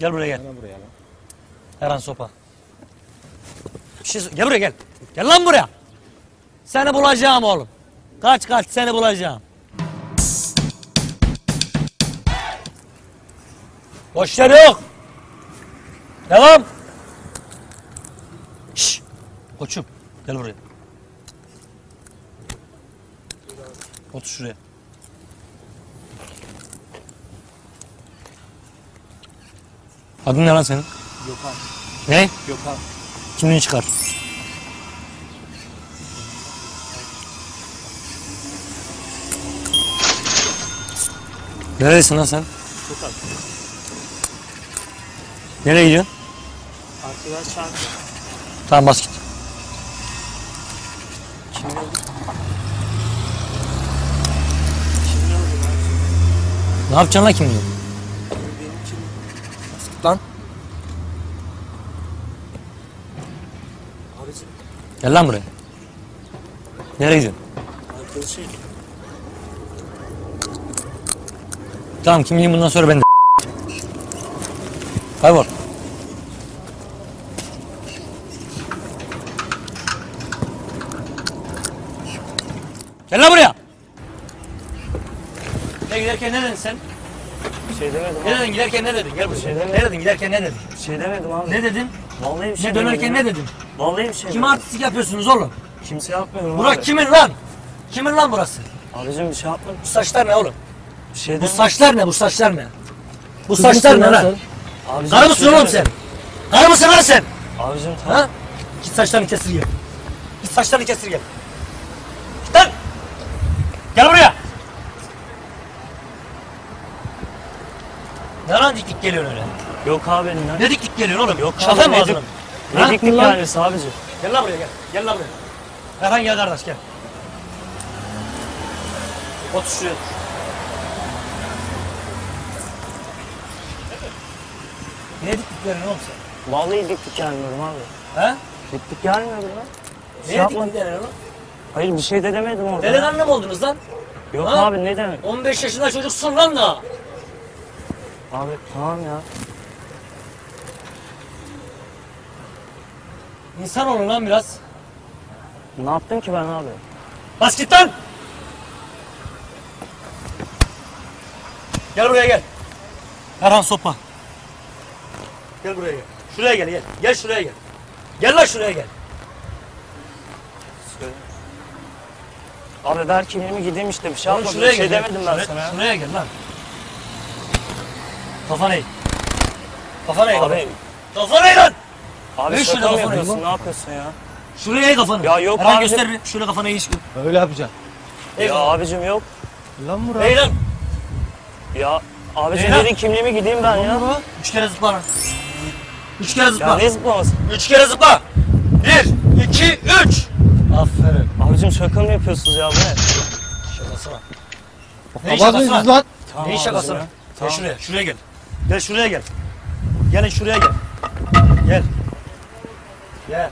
Gel buraya gel. Gel buraya lan. Erhan sopa. Bir şey Gel buraya gel. Gel lan buraya. Seni bulacağım oğlum. Kaç kaç seni bulacağım. Boş yer yok. Devam. Şşş. Koçum gel buraya. Otur şuraya. Adın ne lan senin? Gökhan. Ne? Gökhan. Kimliğini çıkar. Neredesin lan sen? Sokak. Nereye gidiyorsun? Arkadaş çağırdı. Tamam bas git. Ne yapacaksın lan kimliği? Benim kim? Lan. Abicim. Gel lan buraya. Nereye gidiyorsun? Arkadaşım. Tamam kimliğin bundan sonra bende. Kaybol. Gel lan buraya. Ne giderken ne dedin sen? Bir şey demedim Ne abi. dedin giderken ne dedin? Gel buraya. şey demedim. ne dedin giderken ne dedin? Bir şey demedim abi. Ne dedin? Vallahi bir şey Ne dönerken ne dedin? Vallahi bir şey Kime demedim. artistik yapıyorsunuz oğlum? Kimse yapmıyorum Burak abi. kimin lan? Kimin lan burası? Abicim bir şey yapmadım. Bu saçlar ne oğlum? Bir şey Bu demedim. saçlar ne? Bu saçlar ne? Bu saçlar ne lan? Abicim Karı bir mısın şey oğlum sen? demedim. Karı mısın lan sen? Abicim tamam. Ha? Git saçlarını kestir gel. Git saçlarını kestir gel. Git lan. Gel buraya. Ne lan dik dik geliyorsun öyle? Yok abi. Ne dik dik geliyorsun oğlum? Yok Şaka abi, mı ne ağzına? dik- Ha? Ne diklik gelmesi abicim. Gel lan buraya gel. Gel lan buraya. Erhan gel kardeş gel. Otur şuraya. Ne dik dik geliyorsun oğlum sen? Vallahi diklik gelmiyorum abi. Ha? Diklik gelmiyorum lan. Şey Ne dik yapmadım. dik geliyorsun oğlum? Hayır bir şey de demedim orada. Delikanlı mı oldunuz lan? Yok Ha? abi ne demek? 15 yaşında çocuksun lan da. Abi tamam ya. İnsan olun lan biraz. Ne yaptım ki ben abi? Bas git lan. Gel buraya gel. Erhan sopa. Gel buraya gel. Şuraya gel gel. Gel şuraya gel. Gel lan şuraya gel. Söyle. Abi ver kimliğimi gideyim işte bir şey yapmadım. şuraya Bir şey gel. demedim ben Şuraya- sana ya. Şuraya gel lan. Kafana eğ. Kafana eğ. Abi, Kafana eğ lan. Abi şaka şurada mı kafanı yapıyorsun? Ne yapıyorsun ya? Şuraya eğ kafanı. Ya yok Erhan abi. göster bir. Şöyle kafana eğ. Öyle yapacaksın. Ya kafanı. abicim yok. Lan Murat. Eğ lan. Ya abicim Neyden? verin kimliğimi gideyim ben ya. Üç kere zıpla lan. Üç kere zıpla. Ya ne zıplaması? Üç kere zıpla. Bir, iki, üç. Aferin. Abicim şaka mı yapıyorsunuz ya bu ne? Şakası var. Ne şakası var? lan? Tamam Ne abicim şakası ya. var? Gel şuraya, şuraya gel. Gel şuraya gel. Gelin şuraya gel. Gel. Gel.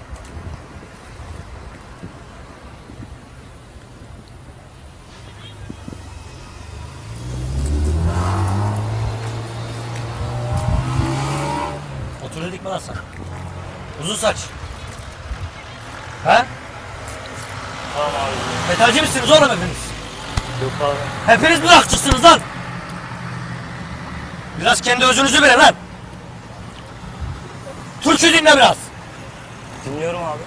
Otur dedik mi lan sana? Uzun saç. He? Tamam abicim. Metalci misiniz oğlum hepiniz? Yok abi. Hepiniz mi rakçısınız lan? Biraz kendi özünüzü bilin lan. Türkçü dinle biraz. Dinliyorum abi.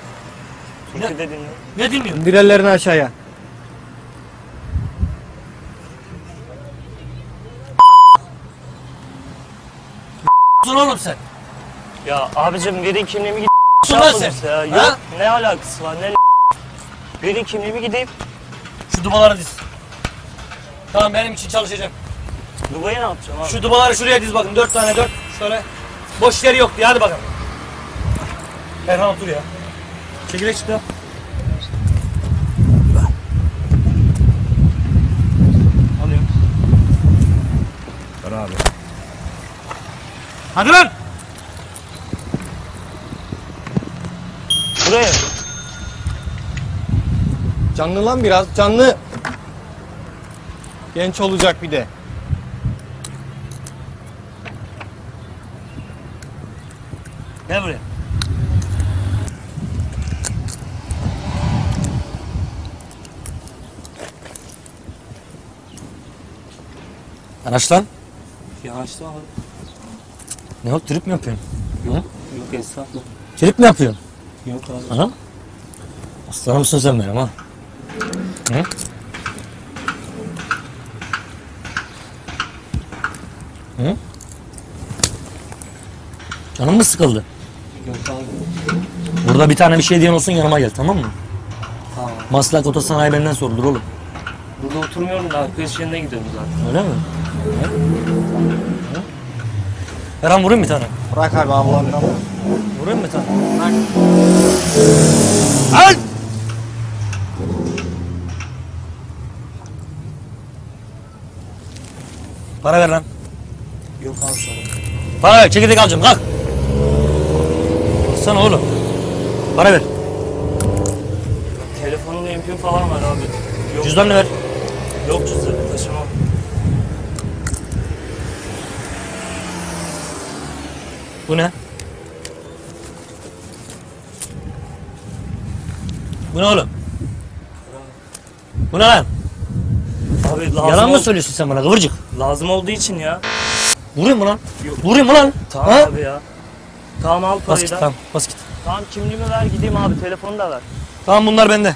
Türkü de dinliyorum. Ne dinliyorsun? İndir ellerini aşağıya. Dur oğlum sen. Ya abicim verin kimliğimi şey Dur lan yapmadım sen. ya. Ha? Yok ne alakası var ne Verin kimliğimi gideyim. Şu dubaları diz. Tamam benim için çalışacak. Dubai'ye ne yapacağım abi? Şu dubaları şuraya diz bakın. Dört tane dört. Şöyle. Boş yeri yok diye hadi bakalım. Erhan otur ya. Çekilek çıktı. Alıyorum. Ver abi. Hadi lan. Buraya. Canlı lan biraz canlı. Genç olacak bir de. Gel buraya. Yanaş lan. Yanaştı abi. Ne oldu trip mi yapıyorsun? Yok. Yok estağfurullah. Trip mi yapıyorsun? Yok abi. Ha? Aslanımsın sen benim ha. Hı? Hı? Canın mı sıkıldı? Yok abi. Burada bir tane bir şey diyen olsun yanıma gel tamam mı? Tamam. Maslak Otosanayi benden sorulur oğlum. Oturmuyorum da arkadaş yanına gidiyorum zaten. Öyle mi? Eren vurayım bir tane. Bırak abi abi. Vurayım bir tane? Al! Para ver lan. Yok abi sonra. Para ver. Çekirdek alacağım. Kalk. Baksana oğlum. Para ver. Telefonun MP falan var abi. Yok. Cüzdanını ver. Yok cüzdanı taşımam. Bu ne? Bu ne oğlum? Bu ne lan? Abi lazım Yalan mı ol- söylüyorsun sen bana kıvırcık? Lazım olduğu için ya. Vurayım mı lan? Yok. Vurayım mı lan? Tamam Ha? abi ya. Tamam al Bas parayı git da. tamam bas git. Tamam kimliğimi ver gideyim abi telefonu da ver. Tamam bunlar bende.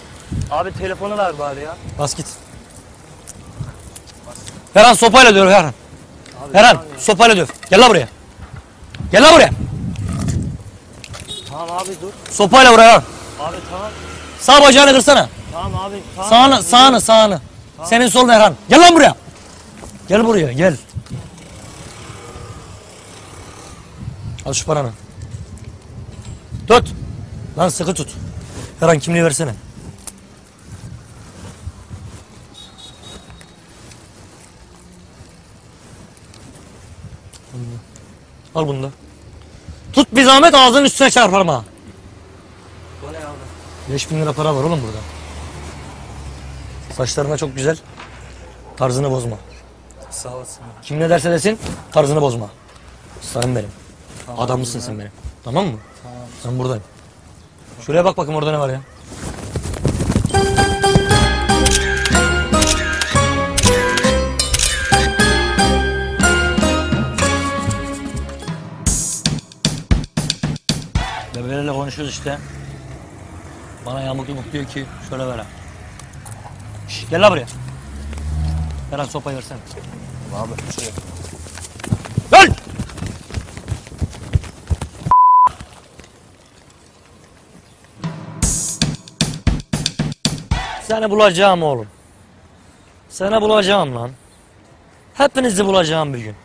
Abi telefonu ver bari ya. Bas git. Ferhan sopayla döv tamam ya. sopayla döv. Gel lan buraya. Gel lan buraya. Tamam abi dur. Sopayla vur Ferhan. Abi tamam. Sağ bacağını kırsana. Tamam abi. Tamam. Sağını sağını sağını. Senin solun Erhan. Gel lan buraya. Gel buraya gel. Al şu paranı. Tut. Lan sıkı tut. Erhan kimliği versene. Al bunu da. Tut bir zahmet ağzının üstüne çarparım ha. Bu ne abi? 5000 lira para var oğlum burada. Saçlarına çok güzel. Tarzını bozma. Sağ olasın. Kim ne derse desin tarzını bozma. Sen benim. Adamlısın sen benim. Tamam mı? Tamam. Sen buradayım. Şuraya bak bakayım orada ne var ya. Bebelerle konuşuyoruz işte. Bana yamuk yumuk diyor ki şöyle ver ha. Şş, gel lan buraya. Eren sopayı versene. Abi. Gel! Seni bulacağım oğlum. Seni bulacağım lan. Hepinizi bulacağım bir gün.